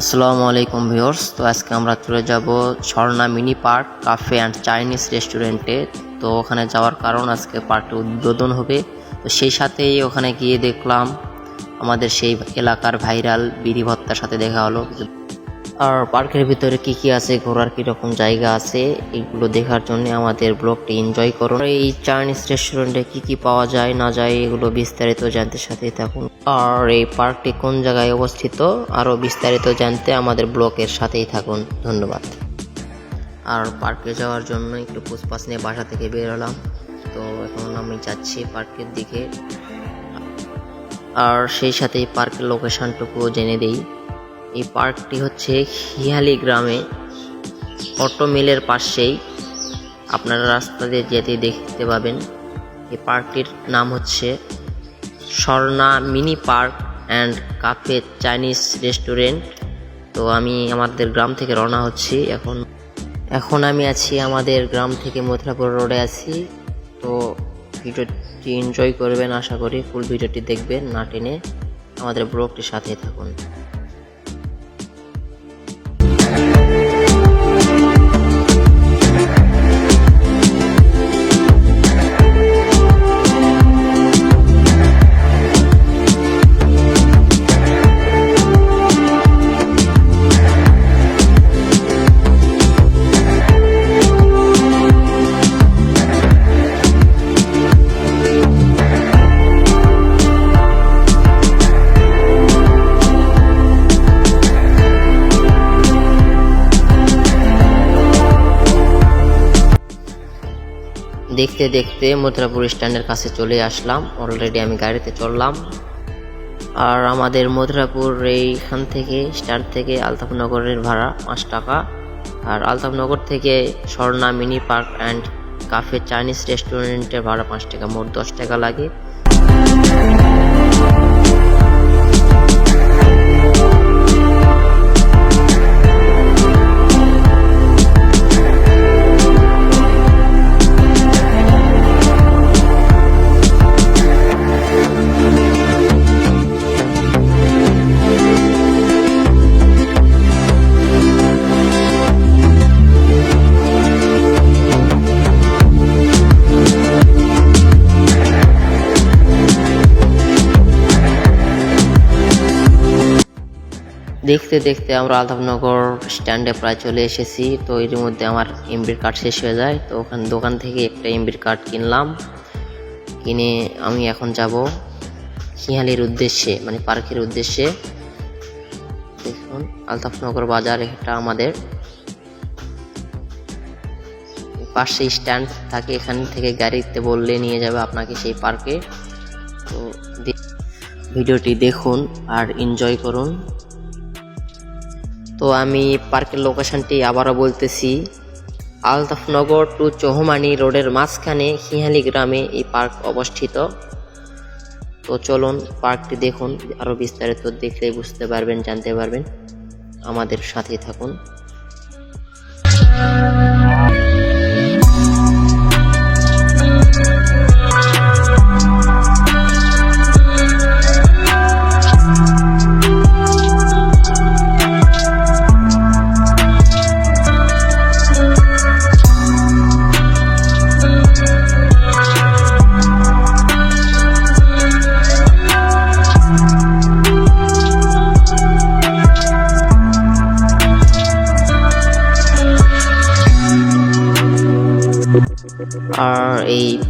আসসালামু আলাইকুম ভিউয়ার্স। তো আজকে আমরা চলে যাব Jharna mini park cafe and Chinese রেস্টুরেন্টে। তো ওখানে যাওয়ার কারণ আজকে পার্কটি উদ্বোধন হবে। তো সেই সাথেই ওখানে গিয়ে দেখলাম আমাদের সেই এলাকার ভাইরাল বিধিভত্তার সাথে দেখা হলো। আর পার্কের ভিতরে কি কি আছে, ঘোরার কি রকম জায়গা আছে, এগুলো দেখার জন্য আমাদের ব্লগটি এনজয় করুন। এই চাইনিজ রেস্টুরেন্টে কি কি পাওয়া যায়, না যায়, এগুলো বিস্তারিত জানতে সাথে থাকুন। আর এই পার্কটি কোন জায়গায় অবস্থিত, আরও বিস্তারিত জানতে আমাদের ব্লগের সাথেই থাকুন। ধন্যবাদ। আর পার্কে যাওয়ার জন্য একটু পুষ্পাস নিয়ে বাসা থেকে বেরোলাম তো এখন আমি যাচ্ছি পার্কের দিকে। আর সেই সাথে এই পার্কের লোকেশানটুকুও জেনে দিই। এই পার্কটি হচ্ছে হিয়ালি গ্রামে। অটো মিলের পাশেই আপনারা রাস্তা দিয়ে যেতে দেখতে পাবেন। এই পার্কটির নাম হচ্ছে Swarna mini park and cafe Chinese restaurant. তো আমি আমাদের গ্রাম থেকে রওনা হচ্ছি। এখন এখন আমি আছি আমাদের গ্রাম থেকে মথুরাপুর রোডে আছি। তো ভিডিওটি এনজয় করবেন আশা করি। ফুল ভিডিওটি দেখবেন, না টেনে আমাদের ব্লগটির সাথে থাকুন। দেখতে দেখতে মথুরাপুর স্ট্যান্ডের কাছে চলে আসলাম। অলরেডি আমি গাড়িতে চললাম। আর আমাদের মথুরাপুর এইখান থেকে, স্ট্যান্ড থেকে আলতাফনগরের ভাড়া পাঁচ টাকা। আর আলতাফনগর থেকে Swarna mini park and cafe Chinese রেস্টুরেন্টের ভাড়া পাঁচ টাকা, মোট দশ টাকা লাগে। দেখতে দেখতে আমরা আলতাফনগর স্ট্যান্ডে প্রায় চলে এসেছি। তো এর মধ্যে আমার এমবির কার্ড শেষ হয়ে যায়। তো ওখান, দোকান থেকে একটা এমবির কার্ড কিনলাম। কিনে আমি এখন যাব হিয়ালির উদ্দেশ্যে মানে পার্কের উদ্দেশ্যে। দেখুন, আলতাফনগর বাজার এটা আমাদের। পাশে স্ট্যান্ড থাকে, এখান থেকে গাড়িতে বললে নিয়ে যাবে আপনাকে সেই পার্কে। তো ভিডিওটি দেখুন আর এনজয় করুন। তো আমি পার্কের লোকেশনটি আবারও বলতেছি। আলতাফনগর টু চৌহমানি রোডের মাঝখানে হিহালি গ্রামে এই পার্ক অবস্থিত। তো চলুন পার্কটি দেখুন আরও বিস্তারিত দেখলে বুঝতে পারবেন, জানতে পারবেন। আমাদের সাথেই থাকুন।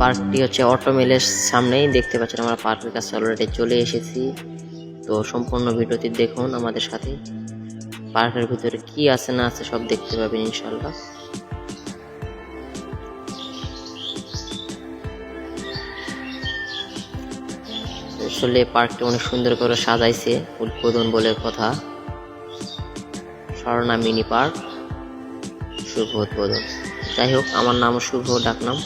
পার্কটি হচ্ছে অটো মিলের সামনেই। দেখতে পাচ্ছেন আমরা পার্কের কাছে অলরেডি চলে এসেছি। তো সম্পূর্ণ ভিডিওটি দেখুন আমাদের সাথে। পার্কের ভিতরে কি আছে, না আছে সব দেখতে পাবেন ইনশাল্লাহ আসলে পার্কটি অনেক সুন্দর করে সাজাইছে, উদ্বোধন বলে কথা। Swarna mini park. শুভ উদ্বোধন। যাই হোক, আমার নাম শুভ ডাকনাম।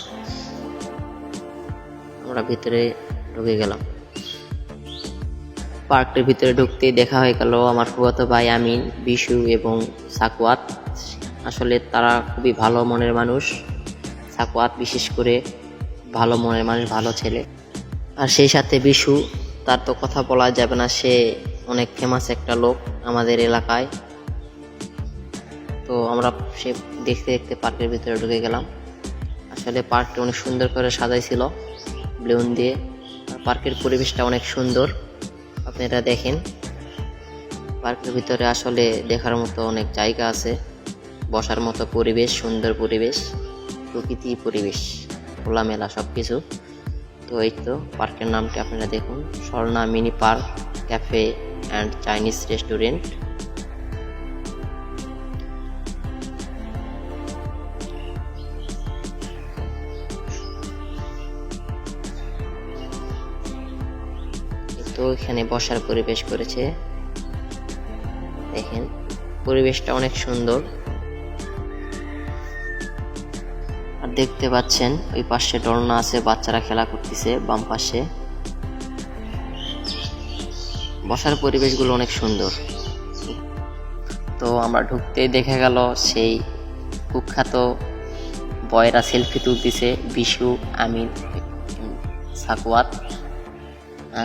আমরা ভিতরে ঢুকে গেলাম। পার্কটির ভিতরে ঢুকতেই দেখা হয়ে গেল আমার ফুয়াতো ভাই আমিন, বিশু এবং সাকুয়াত আসলে তারা খুবই ভালো মনের মানুষ। সাকুয়াত বিশেষ করে ভালো মনের মানুষ, ভালো ছেলে। আর সেই সাথে বিশু, তার তো কথা বলা যাবে না, সে অনেক ফেমাস একটা লোক আমাদের এলাকায়। তো আমরা সে দেখতে দেখতে পার্কের ভিতরে ঢুকে গেলাম। আসলে পার্কটা অনেক সুন্দর করে সাজাইছিল। বেলুন দিয়ে পার্কের পরিবেশটা অনেক সুন্দর। আপনারা দেখেন পার্কের ভিতরে আসলে দেখার মতো অনেক জায়গা আছে, বসার মতো পরিবেশ, সুন্দর পরিবেশ প্রকৃতি পরিবেশ, খোলামেলা সব কিছু তো এই তো পার্কের নামটি আপনারা দেখুন, Swarna mini park, cafe and Chinese restaurant. তো এখানে বসার পরিবেশ করেছে। দেখেন, পরিবেশটা অনেক সুন্দর। আর দেখতে পাচ্ছেন, ওই পাশে ডরনা আছে, বাচ্চারা খেলা করতেছে বাম পাশে। বসার পরিবেশগুলো অনেক সুন্দর। তো আমরা ঢুকতেই দেখা গেল সেই কুখ্যাত বয়রা সেলফি তুলতেছে বিশু, আমিন সাকুয়াত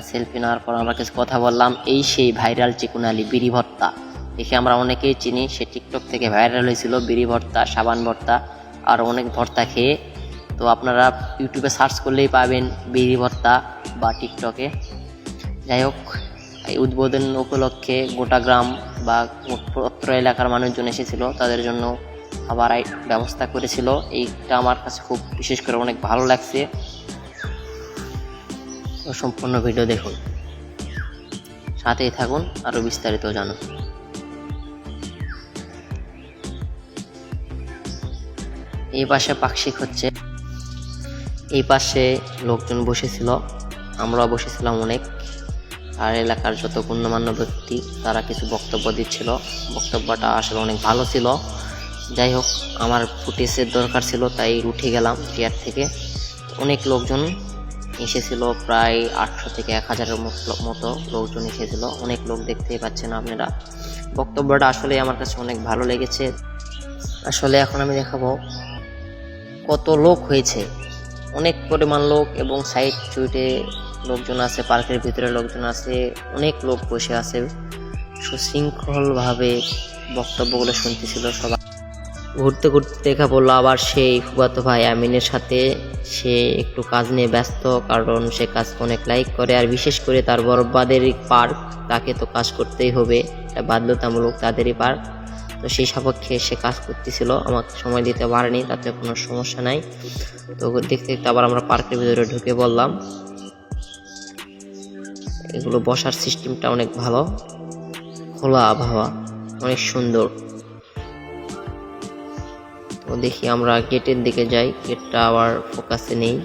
সেলফি নেওয়ার পর আমরা কিছু কথা বললাম, এই সেই ভাইরাল চিকুনালি বিড়ি ভর্তা। দেখে আমরা অনেকেই চিনি, সে টিকটক থেকে ভাইরাল হয়েছিল, বিড়ি ভর্তা, সাবান ভর্তা, আর অনেক ভর্তা খেয়ে। তো আপনারা ইউটিউবে সার্চ করলেই পাবেন বিড়ি ভর্তা বা টিকটকে যাই হোক, এই উদ্বোধন উপলক্ষে গোটা গ্রাম বা অত্র এলাকার মানুষজন এসেছিল, তাদের জন্য খাবার ব্যবস্থা করেছিল। এইটা আমার কাছে খুব বিশেষ করে অনেক ভালো লাগছে। সম্পূর্ণ ভিডিও দেখুন। সাথেই থাকুন আরও বিস্তারিত জানুন। এই পাশে পাক্ষিক হচ্ছে। এই পাশে লোকজন বসেছিল, আমরাও বসেছিলাম অনেক। আর এলাকার যত গণ্যমান্য ব্যক্তি, তারা কিছু বক্তব্য দিচ্ছিল। বক্তব্যটা আসলে অনেক ভালো ছিল। যাই হোক, আমার ফুটেজের দরকার ছিল, তাই উঠে গেলাম চেয়ার থেকে। অনেক লোকজন এসেছিল প্রায় আটশো থেকে এক হাজারের মতো- লোকজন এসেছিল। অনেক লোক দেখতেই পাচ্ছেন আপনারা। বক্তব্যটা আসলে আমার কাছে অনেক ভালো লেগেছে। আসলে এখন আমি দেখাবো কত লোক হয়েছে। অনেক পরিমাণ লোক এবং সাইড চুইটে লোকজন আছে, পার্কের ভিতরে লোকজন আছে, অনেক লোক বসে আছে। সুশৃঙ্খলভাবে বক্তব্যগুলো শুনতেছিল সবাই। ঘুরতে ঘুরতে দেখা পড়ল আবার সেই ফুবাতো ভাই আমিনের সাথে। সে একটু কাজ নিয়ে ব্যস্ত, কারণ সে কাজ অনেক লাইক করে, আর বিশেষ করে তার বরবাদের পার্ক, তাকে তো কাজ করতেই হবে। এটা বাধ্যতামূলক তাদেরই পার্ক। তো সেই সপক্ষে সে কাজ করতেছিল, আমাকে সময় দিতে পারেনি, তাতে কোনো সমস্যা নাই। তো দেখতে দেখতে আবার আমরা পার্কের ভিতরে ঢুকে বললাম এগুলো বসার সিস্টেমটা অনেক ভালো। খোলা আবহাওয়া, অনেক সুন্দর। তো দেখি আমরা গেটের দিকে যাই। গেটটা আবার ফোকাসে নেই।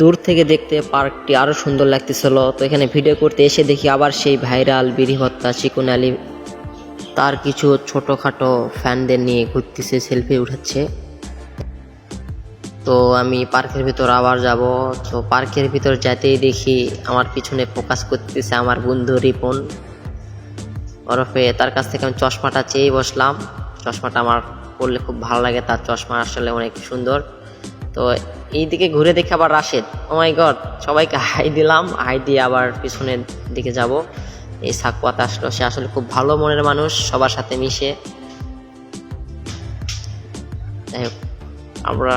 দূর থেকে দেখতে পার্কটি আরও সুন্দর লাগতেছিল। তো এখানে ভিডিও করতে এসে দেখি আবার সেই ভাইরাল বিড়ি হত্যা চিকুন আলী তার কিছু ছোটোখাটো ফ্যানদের নিয়ে ঘুরতেছে সেলফি উঠাচ্ছে। তো আমি পার্কের ভিতর আবার যাব। তো পার্কের ভিতর যেতেই দেখি আমার পিছনে ফোকাস করতেছে আমার বন্ধু রিপন। ওরফে তার কাছ থেকে আমি চশমাটা চেয়ে বসলাম। চশমাটা আমার পড়লে খুব ভালো লাগে, তার চশমা আসলে অনেক সুন্দর। তো এই দিকে ঘুরে দেখে আবার রাশেদ ও মাই গড সবাইকে হাই দিলাম হাই দিয়ে আবার পিছনের দিকে যাব। এই সাকুয়াত আসলো, সে আসলে খুব ভালো মনের মানুষ, সবার সাথে মিশে। যাই হোক, আমরা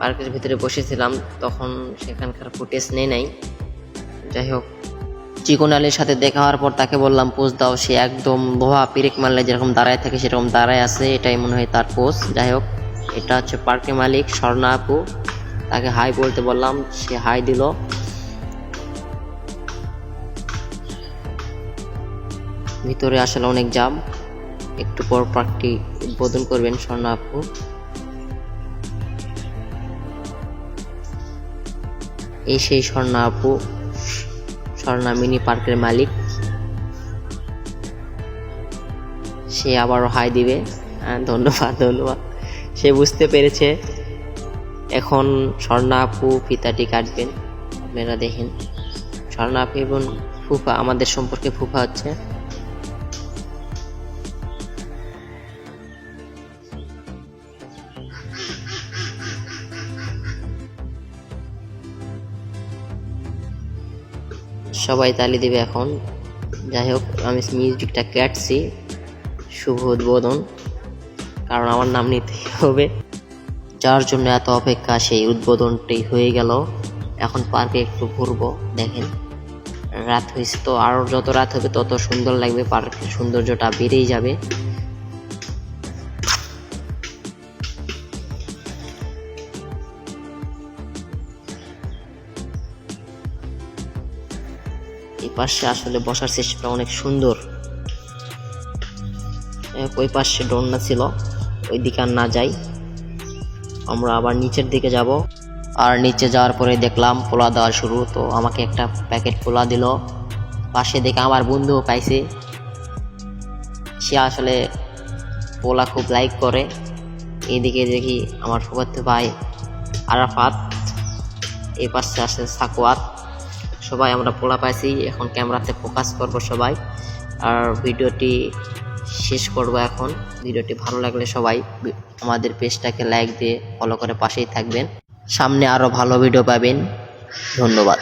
পার্কের ভিতরে বসেছিলাম, তখন সেখানকার ফুটেজ নেই নাই। যাই হোক চিকন আলীর সাথে দেখা হওয়ার পর তাকে বললাম, পোজ দাও। সে একদম লোহা পিরেক মারলে যেরকম দাঁড়ায় থাকে, সেরকম দাঁড়ায় আছে, এটাই মনে হয় তার পোজ। যাই হোক এটা হচ্ছে পার্কের মালিক স্বর্ণা আপু। তাকে হাই বলতে বললাম, সে হাই দিল। ভিতরে আসলে অনেক জাম। একটু পর পার্কটি উদ্বোধন করবেন স্বর্ণা আপু। এই সেই স্বর্ণা আপু, স্বর্ণা মিনি পার্কের মালিক। সে আবারও হাই দিবে। হ্যাঁ ধন্যবাদ ধন্যবাদ। সে বুঝতে পেরেছে। এখন স্বর্ণা আপু ফিতাটি কাটবেন। আপনারা দেখেন, স্বর্ণা আপু এবং ফুফা, আমাদের সম্পর্কে ফুফা হচ্ছে। সবাই তালি দেবে এখন। যাই হোক, আমি মিউজিকটা কাটছি। শুভ উদ্বোধন, কারণ আমার নাম নিতে হবে। যার জন্য এত অপেক্ষা, সেই উদ্বোধনটি হয়ে গেল। এখন পার্কে একটু ঘুরবো, দেখেন। রাত হয়েছে তো আরও যত রাত হবে তত সুন্দর লাগবে, পার্কের সৌন্দর্যটা বেড়েই যাবে। পাশে আসলে বসার সিস্টেমটা অনেক সুন্দর। ওই পাশে ডন্না ছিল ওই দিকে আর না যাই। আমরা আবার নিচের দিকে যাব। আর নিচে যাওয়ার পরে দেখলাম পোলা দেওয়া শুরু, তো আমাকে একটা প্যাকেট পোলা দিল। পাশে দেখে আমার বন্ধুও পাইছে। সে আসলে পোলা খুব লাইক করে। এইদিকে দেখি আমার ফুফাতো ভাই আরাফাত, এই পাশে আসে সাকুয়াত সবাই, আমরা পোলা পাইছি, এখন ক্যামেরাতে ফোকাস করব সবাই। আর ভিডিওটি শেষ করব এখন। ভিডিওটি ভালো লাগলে সবাই আমাদের পেজটাকে লাইক দিয়ে ফলো করে পাশেই থাকবেন। সামনে আরও ভালো ভিডিও পাবেন। ধন্যবাদ।